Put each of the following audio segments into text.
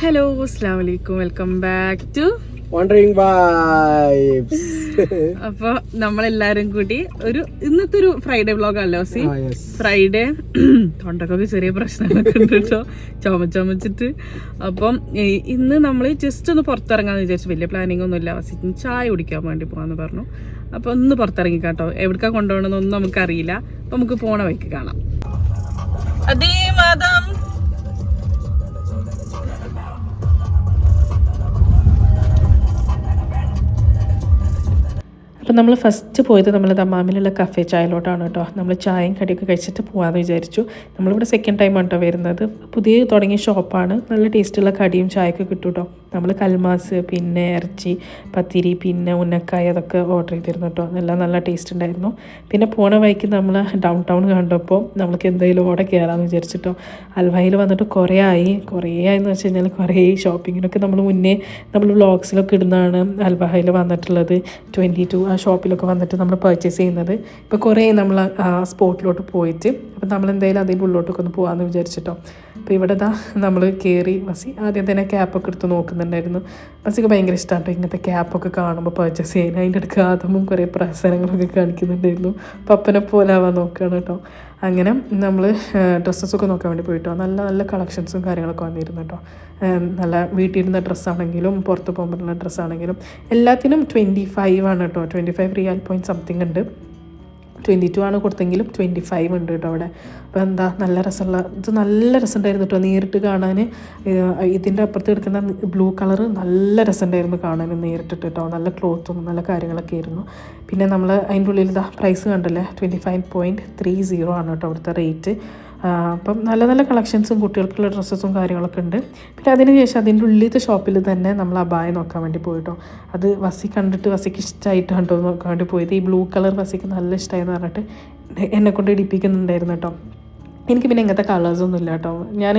Hello അസ്സാം വലൈക്കും welcome back to wandering vibes അപ്പൊ നമ്മളെല്ലാരും കൂടി ഒരു ഇന്നത്തെ ഒരു ഫ്രൈഡേ വ്ലോഗ് അല്ലോ സി. ഫ്രൈഡേ തൊണ്ടക്കൊക്കെ ചെറിയ പ്രശ്നങ്ങളൊക്കെ ഉണ്ട് കേട്ടോ. ചുമ ചുമച്ചിട്ട്. അപ്പം ഇന്ന് നമ്മൾ ജസ്റ്റ് ഒന്ന് പുറത്തിറങ്ങാന്ന് വിചാരിച്ചു. വലിയ പ്ലാനിങ് ഒന്നും ഇല്ല. വസിന് ചായ കുടിക്കാൻ വേണ്ടി പോകാന്ന് പറഞ്ഞു. അപ്പൊ ഒന്ന് പുറത്തിറങ്ങി കേട്ടോ. എവിടേക്കാ കൊണ്ടുപോകണമെന്നൊന്നും നമുക്കറിയില്ല. അപ്പൊ നമുക്ക് പോണ വഴിക്ക് കാണാം. അതേ മാതം. അപ്പം നമ്മൾ ഫസ്റ്റ് പോയത് നമ്മൾ ദമാമിലുള്ള കഫേ ചായയിലോട്ടാണ് കേട്ടോ. നമ്മൾ ചായയും കടിയൊക്കെ കഴിച്ചിട്ട് പോകാമെന്ന് വിചാരിച്ചു. നമ്മളിവിടെ സെക്കൻഡ് ടൈമാണ് കേട്ടോ വരുന്നത്. പുതിയ തുടങ്ങിയ ഷോപ്പാണ് നല്ല ടേസ്റ്റുള്ള കടിയും ചായയൊക്കെ കിട്ടും കേട്ടോ നമ്മൾ കൽമാസ് പിന്നെ ഇറച്ചി പത്തിരി പിന്നെ ഉന്നക്കായ അതൊക്കെ ഓർഡർ ചെയ്തിരുന്നു കേട്ടോ എല്ലാം നല്ല ടേസ്റ്റ് ഉണ്ടായിരുന്നു. പിന്നെ പോണ വഴിക്ക് നമ്മൾ ഡൗൺ ടൗൺ കണ്ടപ്പോൾ നമ്മൾക്ക് എന്തെങ്കിലും ഓടെ കയറാമെന്ന് വിചാരിച്ചിട്ടോ. അൽവായിൽ വന്നിട്ട് കുറേ ആയി. കുറേ ആയെന്ന് വെച്ച് കഴിഞ്ഞാൽ കുറേ ഷോപ്പിങ്ങിനൊക്കെ നമ്മൾ മുന്നേ നമ്മൾ വ്ളോഗ്സിലൊക്കെ ഇടുന്നതാണ് അൽവാഹയിൽ വന്നിട്ടുള്ളത്. ട്വന്റി ടു ആ ഷോപ്പിലൊക്കെ വന്നിട്ട് നമ്മൾ പർച്ചേസ് ചെയ്യുന്നത്. ഇപ്പോൾ കുറേ നമ്മൾ ആ സ്പോട്ടിലോട്ട് പോയിട്ട്. അപ്പോൾ നമ്മൾ എന്തായാലും അതിന്റെ ഉള്ളിലോട്ടൊക്കെ ഒന്ന് പോകാമെന്ന് വിചാരിച്ചിട്ടോ. അപ്പോൾ ഇവിടെ ദാ നമ്മൾ കയറി വസി. ആദ്യം തന്നെ ക്യാപ്പൊക്കെ എടുത്ത് നോക്കുന്നുണ്ടായിരുന്നു. വസിക്ക് ഭയങ്കര ഇഷ്ടമാണ് ഇങ്ങനത്തെ ക്യാപ്പൊക്കെ കാണുമ്പോൾ പർച്ചേസ് ചെയ്യാൻ. അതിന്റെ അടുത്ത് ആദമും കുറേ പ്രസരങ്ങളൊക്കെ കാണിക്കുന്നുണ്ടായിരുന്നു. പപ്പനെ പോലെ ആവാൻ നോക്കുകയാണ് കേട്ടോ അങ്ങനെ നമ്മൾ ഡ്രസ്സസൊക്കെ നോക്കാൻ വേണ്ടി പോയിട്ടോ. നല്ല നല്ല കളക്ഷൻസും കാര്യങ്ങളൊക്കെ വന്നിരുന്നു കേട്ടോ നല്ല വീട്ടിലിരുന്ന ഡ്രസ്സാണെങ്കിലും പുറത്ത് പോകുമ്പോഴുള്ള ഡ്രസ്സാണെങ്കിലും എല്ലാത്തിനും ട്വന്റി ഫൈവ് ആണ് കേട്ടോ ട്വന്റി ഫൈവ് റിയാൽ പോയിന്റ് സംതിങ് ഉണ്ട്. ട്വന്റി ടു ആണ് കൊടുത്തെങ്കിലും ട്വന്റി ഫൈവ് ഉണ്ട് കേട്ടോ അവിടെ. അപ്പോൾ എന്താ നല്ല രസമുള്ള ഇത് നല്ല രസമുണ്ടായിരുന്നു കേട്ടോ നേരിട്ട് കാണാൻ ഇതിന്റെ അപ്പുറത്ത് കിടക്കുന്ന ബ്ലൂ കളർ നല്ല രസമുണ്ടായിരുന്നു കാണാൻ നേരിട്ടിട്ട് കേട്ടോ. നല്ല ക്ലോത്തും നല്ല കാര്യങ്ങളൊക്കെ ആയിരുന്നു. പിന്നെ നമ്മൾ അതിന്റെ ഉള്ളിൽ ഇതാ പ്രൈസ് കണ്ടല്ലേ? Twenty five point three zero ആണ് കേട്ടോ അവിടുത്തെ റേറ്റ് അപ്പം നല്ല നല്ല കളക്ഷൻസും കുട്ടികൾക്കുള്ള ഡ്രസ്സസും കാര്യങ്ങളൊക്കെ ഉണ്ട്. പിന്നെ അതിന് ശേഷം അതിന്റെ ഉള്ളിലത്തെ ഷോപ്പിൽ തന്നെ നമ്മൾ അബായ നോക്കാൻ വേണ്ടി പോയിട്ടോ. അത് വസി കണ്ടിട്ട് വസിക്ക് ഇഷ്ടമായിട്ട് കണ്ടോ നോക്കാൻ വേണ്ടി പോയത്. ഈ ബ്ലൂ കളർ വസിക്ക് നല്ല ഇഷ്ടമായെന്ന് പറഞ്ഞിട്ട് എന്നെ കൊണ്ട് ഇടിപ്പിക്കുന്നുണ്ടായിരുന്നു കേട്ടോ. എനിക്ക് പിന്നെ ഇങ്ങനത്തെ കളേഴ്സൊന്നും ഇല്ല കേട്ടോ. ഞാൻ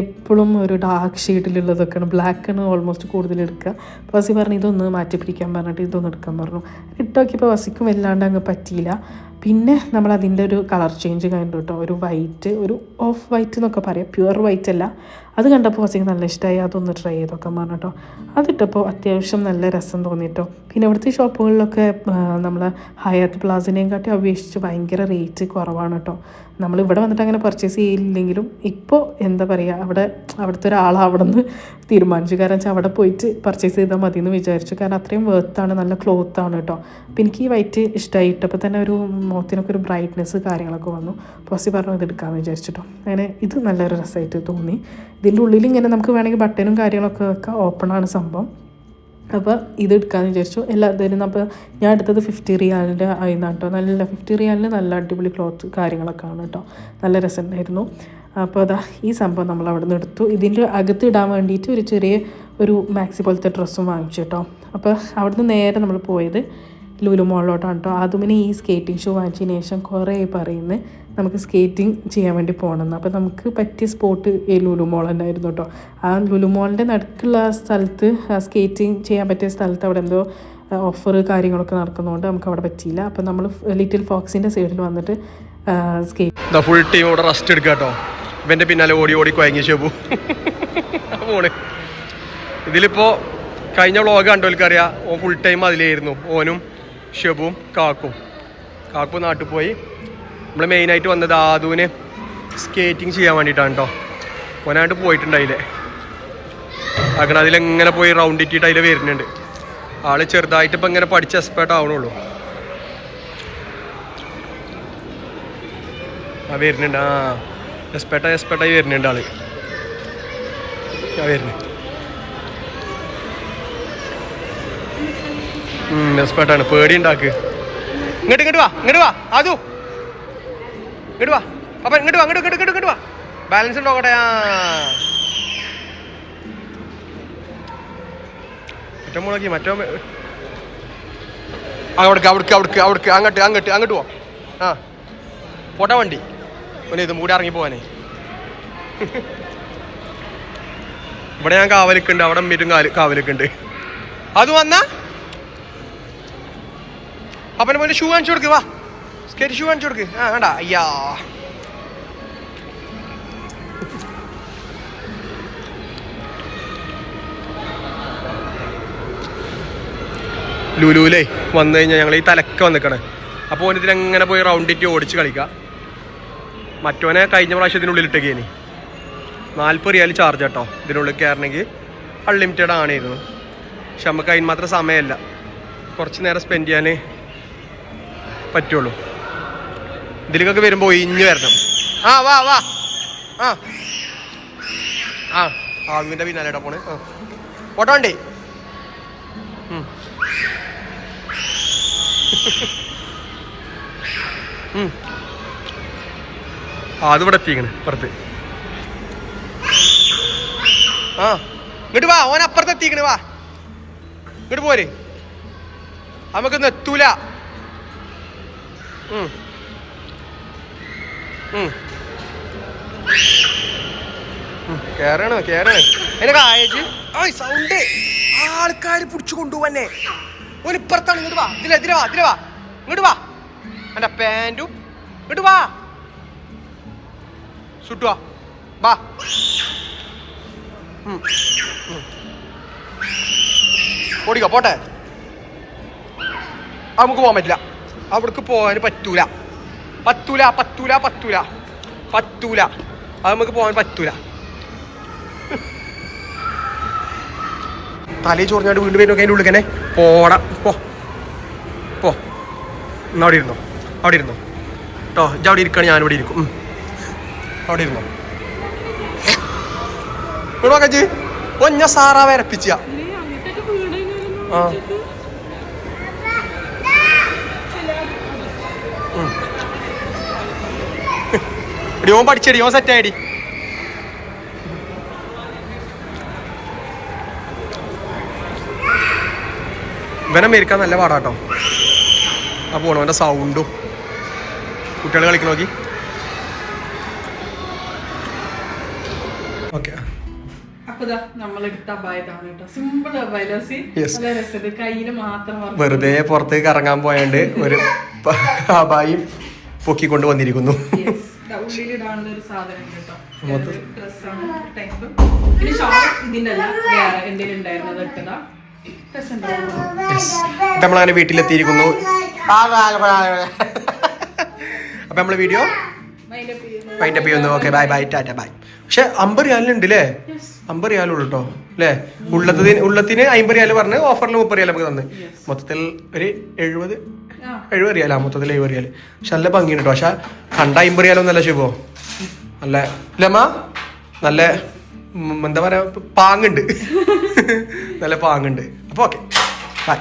എപ്പോഴും ഒരു ഡാർക്ക് ഷെയ്ഡിലുള്ളതൊക്കെയാണ് ബ്ലാക്കാണ് ഓൾമോസ്റ്റ് കൂടുതൽ എടുക്കുക. അപ്പോൾ വസി പറഞ്ഞു ഇതൊന്ന് മാറ്റി പിടിക്കാൻ പറഞ്ഞിട്ട് ഇതൊന്ന് എടുക്കാൻ പറഞ്ഞു. ഇട്ട് നോക്കിയപ്പോൾ വസിക്കും വല്ലാണ്ട് അങ്ങ് പറ്റിയില്ല. പിന്നെ നമ്മൾ അതിന്റെ ഒരു കളർ ചേഞ്ച് കണ്ടു കേട്ടോ. ഒരു വൈറ്റ് ഒരു ഓഫ് വൈറ്റ് എന്നൊക്കെ പറയാം. പ്യുവർ വൈറ്റ് അല്ല. അത് കണ്ടപ്പോൾ ഹസിക്ക് നല്ല ഇഷ്ടമായി അതൊന്ന് ട്രൈ ചെയ്തൊക്കെ പറഞ്ഞു കേട്ടോ അതിട്ടപ്പോൾ അത്യാവശ്യം നല്ല രസം തോന്നിട്ടോ. പിന്നെ ഇവിടുത്തെ ഷോപ്പുകളിലൊക്കെ നമ്മൾ ഹയാത്ത് പ്ലാസിനെയും കാട്ടി അപേക്ഷിച്ച് ഭയങ്കര റേറ്റ് കുറവാണ് കേട്ടോ. നമ്മൾ ഇവിടെ വന്നിട്ട് അങ്ങനെ പർച്ചേസ് ചെയ്യില്ലെങ്കിലും ഇപ്പോൾ എന്താ പറയുക അവിടെ അവിടുത്തെ ഒരാൾ അവിടെ നിന്ന് തീരുമാനിച്ചു. കാരണം വെച്ചാൽ അവിടെ പോയിട്ട് പർച്ചേസ് ചെയ്താൽ മതി എന്ന് വിചാരിച്ചു. കാരണം അത്രയും വേർത്താണ് നല്ല ക്ലോത്ത് ആണ് കേട്ടോ. അപ്പോൾ എനിക്ക് ഈ വൈറ്റ് ഇഷ്ടമായി ഇട്ടപ്പോൾ തന്നെ ഒരു മുഖത്തിനൊക്കെ ഒരു ബ്രൈറ്റ്നെസ് കാര്യങ്ങളൊക്കെ വന്നു. പോസി പറഞ്ഞു ഇത് എടുക്കാമെന്ന് വിചാരിച്ചിട്ടോ. അങ്ങനെ ഇത് നല്ലൊരു രസമായിട്ട് തോന്നി. ഇതിന്റെ ഉള്ളിൽ ഇങ്ങനെ നമുക്ക് വേണമെങ്കിൽ ബട്ടനും കാര്യങ്ങളൊക്കെ വെക്കാം. ഓപ്പണാണ് സംഭവം. അപ്പോൾ ഇത് എടുക്കാമെന്ന് വിചാരിച്ചു. എല്ലാ ഇതിനും അപ്പോൾ ഞാൻ എടുത്തത് ഫിഫ്റ്റി റിയാലിന്റെ ആയിരുന്നു കേട്ടോ. നല്ല ഫിഫ്റ്റി റിയാലിന് നല്ല അടിപൊളി ക്ലോത്ത് കാര്യങ്ങളൊക്കെ ആണ് കേട്ടോ. നല്ല രസമുണ്ടായിരുന്നു. അപ്പോൾ അതാ ഈ സംഭവം നമ്മൾ അവിടെ നിന്ന് എടുത്തു. ഇതിന്റെ അകത്ത് ഇടാൻ വേണ്ടിയിട്ട് ഒരു ചെറിയ ഒരു മാക്സി പോലത്തെ ഡ്രസ്സും വാങ്ങിച്ചു കേട്ടോ. അപ്പോൾ അവിടുന്ന് നേരെ നമ്മൾ പോയത് ലുലു മോളിലോട്ടാണ് കേട്ടോ അതുമിനെ ഈ സ്കേറ്റിംഗ് ഷൂ വാങ്ങിച്ചതിന് ശേഷം കുറേ പറയുന്നത് നമുക്ക് സ്കേറ്റിംഗ് ചെയ്യാൻ വേണ്ടി പോകണമെന്ന്. അപ്പോൾ നമുക്ക് പറ്റിയ സ്പോട്ട് ഈ ലുലു മോൾ തന്നെയായിരുന്നു കേട്ടോ. ആ ലുലു മോളിന്റെ നടുക്കുള്ള സ്ഥലത്ത് സ്കേറ്റിംഗ് ചെയ്യാൻ പറ്റിയ സ്ഥലത്ത് അവിടെ എന്തോ ഓഫർ കാര്യങ്ങളൊക്കെ നടക്കുന്നതുകൊണ്ട് നമുക്ക് അവിടെ പറ്റിയില്ല. അപ്പോൾ നമ്മൾ ലിറ്റിൽ ഫോക്സിന്റെ സൈഡിൽ വന്നിട്ട് സ്കേറ്റ് ഫുൾ ടീം ഇവിടെ റെസ്റ്റ് എടുക്കുക കേട്ടോ. ഇവന്റെ പിന്നാലെ ഓടി ഓടി കുഴങ്ങി ഷെബു. പോണ് ഇതിലിപ്പോൾ കഴിഞ്ഞ വ്ളോഗ് കണ്ടോൽക്കറിയാം ഓ ഫുൾ ടൈം അതിലായിരുന്നു. ഓനും ഷെബും കാക്കും. കാക്കു നാട്ടിൽ പോയി നമ്മൾ മെയിനായിട്ട് വന്നത് ആദുവിന് സ്കേറ്റിംഗ് ചെയ്യാൻ വേണ്ടിയിട്ടാണ് കേട്ടോ ഓനായിട്ട് പോയിട്ടുണ്ടായില്ല? അങ്ങനെ അതിലെങ്ങനെ പോയി റൗണ്ട് ഇട്ടിട്ട് അതിൽ വരുന്നുണ്ട്. ആൾ ചെറുതായിട്ട് ഇപ്പം ഇങ്ങനെ പഠിച്ച് എക്സ്പേർട്ട് ആവണുള്ളൂ. ആ വരുന്നുണ്ട്. ആ എക്സ്പേർട്ടായി എക്സ്പേർട്ടായി വരുന്നുണ്ട് ആൾ. ആ വരുന്നുണ്ട് എസ്പേട്ടാണ് പേടി ഉണ്ടാക്ക് ഇങ്ങോട്ട് ഇങ്ങോട്ട് വാ ഇങ്ങോട്ട് വാ അതോ ഇങ്ങോട്ട് വാ. അപ്പൊ ഇങ്ങോട്ട് വാ ഇങ്ങോട്ട് ഇങ്ങോട്ട് ഇങ്ങോട്ട് വാ. ബാലൻസ് ഉണ്ടോക്കട്ടെ ആ. മറ്റോ മുളകി മറ്റോ അവിടേക്ക് അവിടേക്ക് അവിടേക്ക് അവിടേക്ക് അങ്ങോട്ട് അങ്ങോട്ട് അങ്ങോട്ട് പോ. ആ. പോട്ടാ വണ്ടി. പിന്നെ ഇത് മൂടി ഇറങ്ങി പോവാനേ. ഇവിടെ ഞാൻ കാവലിക്കുണ്ട് അവിടെ അമ്മീറ്റും കാൽ കാവലിക്കുണ്ട് അത് വന്നാ? അപ്പന്റെ മോന്റെ ഷൂ കാണിച്ചു കൊടുക്ക് വാ. സ്കേറ്റ് ഷൂ കാണിച്ചു കൊടുക്ക്. ആ വേണ്ട. അയ്യാ. ലുലുലേ വന്നു കഴിഞ്ഞാൽ ഞങ്ങൾ ഈ തലക്ക വന്നിക്കണേ. അപ്പോൾ ഓൻ ഇതിലെങ്ങനെ പോയി റൗണ്ടിറ്റ് ഓടിച്ച് കളിക്കാം? മറ്റോനെ കഴിഞ്ഞ പ്രാവശ്യത്തിനുള്ളിൽ ഇട്ടേക്കേനി. നാൽപ്പത് റിയാൽ ചാർജ് കേട്ടോ ഇതിനുള്ളിൽ കയറണമെങ്കിൽ അൺലിമിറ്റഡ് ആണായിരുന്നു പക്ഷെ നമുക്ക് അതിന് മാത്രം സമയമല്ല കുറച്ച് നേരം സ്പെൻഡ് ചെയ്യാൻ പറ്റുള്ളൂ. ഇതിലേക്കൊക്കെ വരുമ്പോൾ ഒഴിഞ്ഞ് വരണം. ആ വാ വാ. ആ. ആ ആവിന്റെ പിന്നാലെടാ പോണേ. ആ. ഓട്ടോ. ആ അത് എത്തിക്കണ് പുറത്ത്. ആ ഇങ്ങോട്ട് വാ ഓൻ അപ്പുറത്ത് എത്തിക്കണേ വാ. ഇങ്ങോട്ട് പോരെ. നമുക്കൊന്നും എത്തൂല. കേറാണ് കേറാണ്. അതിനൊക്കെ ആയേച്ച്. ആ സൗണ്ട് ആൾക്കാർ പിടിച്ചു കൊണ്ടുപോന്നെ. ഓൻ ഇപ്പുറത്താണ്. ഇങ്ങോട്ട് വാ. ഇതിലെ വാ ഇതിലെ വാ ഇങ്ങോട്ട് വാ. എന്റെ പാന്റും ഇങ്ങോട്ട് വാ. സുട്ടു വാ. ഓടിക്കോ പോട്ടെ. നമുക്ക് പോകാൻ പറ്റില്ല. അവിടേക്ക് പോകാൻ പറ്റൂല. പറ്റൂല പറ്റൂല പറ്റൂല. പറ്റൂല. അത് നമുക്ക് പോകാൻ പറ്റൂല. തലയിൽ ചോറിഞ്ഞാണ്ട് വീണ്ടും വരുന്നൊക്കെ അതിന്റെ ഉള്ളിൽ തന്നെ പോടാ പോ. പോ. എന്നാ അവിടെ ഇരുന്നോ? അവിടെ ഇരുന്നോ? കേട്ടോ ഇത് അവിടെ ഇരിക്കുകയാണ് ഞാനിവിടെ ഇരിക്കും. അവിടെ ഇരുന്നോ? ഇവിടെ നോക്കച്ച് ഒഞ്ഞ സാറാ വരപ്പിച്ച. ആ. എടി ഓൻ പഠിച്ചടി ഓൻ സെറ്റായടി ഇവനെ മേരിക്കാൻ നല്ല പാടാട്ടോ. ആ പോണോ അവന്റെ സൗണ്ടും കുട്ടികൾ കളിക്കണ നോക്കി? ഓക്കെ. വെറുതെ പുറത്തേക്ക് ഇറങ്ങാൻ പോയാണ്ട് ഒരു അബായും പൊക്കിക്കൊണ്ട് വന്നിരിക്കുന്നു. ഉള്ളിലിടാനുള്ള ഒരു സാധനം കേട്ടോ. ഡ്രസ്സാണ് ടൈപ്പ് പിന്നെ ഷോൾ ഇതിന്റെ അല്ല വേറെ എന്തെങ്കിലും ഉണ്ടായിരുന്നത് ഇട്ടതാ? രസമുണ്ടായിരുന്നു അപ്പൊ നമ്മളങ്ങനെ വീട്ടിലെത്തിയിരിക്കുന്നു. അപ്പൊ നമ്മളെ വീഡിയോ മൈൻഡ് അപ്പ് ചെയ്യുന്നു. Okay bye bye tata bye പക്ഷെ അമ്പത് റിയാലുണ്ട് അല്ലേ. അമ്പത് റിയാലുള്ളൂ കേട്ടോ അല്ലേ? ഉള്ളത്തിന് ഉള്ളത്തിന് അമ്പത് റിയാൽ പറഞ്ഞ് ഓഫറിൽ മുപ്പത് റിയാൽ നമുക്ക് തന്ന്. മൊത്തത്തിൽ ഒരു എഴുപത് ആ, എഴുപത് റിയാലാ മൊത്തത്തിൽ എഴുപത് റിയാൽ പക്ഷെ നല്ല ഭംഗിയുണ്ട് കേട്ടോ പക്ഷെ കണ്ട അമ്പത് റിയാലൊന്നും നല്ല ശുഭോ നല്ല ലമ നല്ല എന്താ പറയാ പാങ്ങുണ്ട്. നല്ല പാങ്ങുണ്ട്. അപ്പൊ ഓക്കെ. ബൈ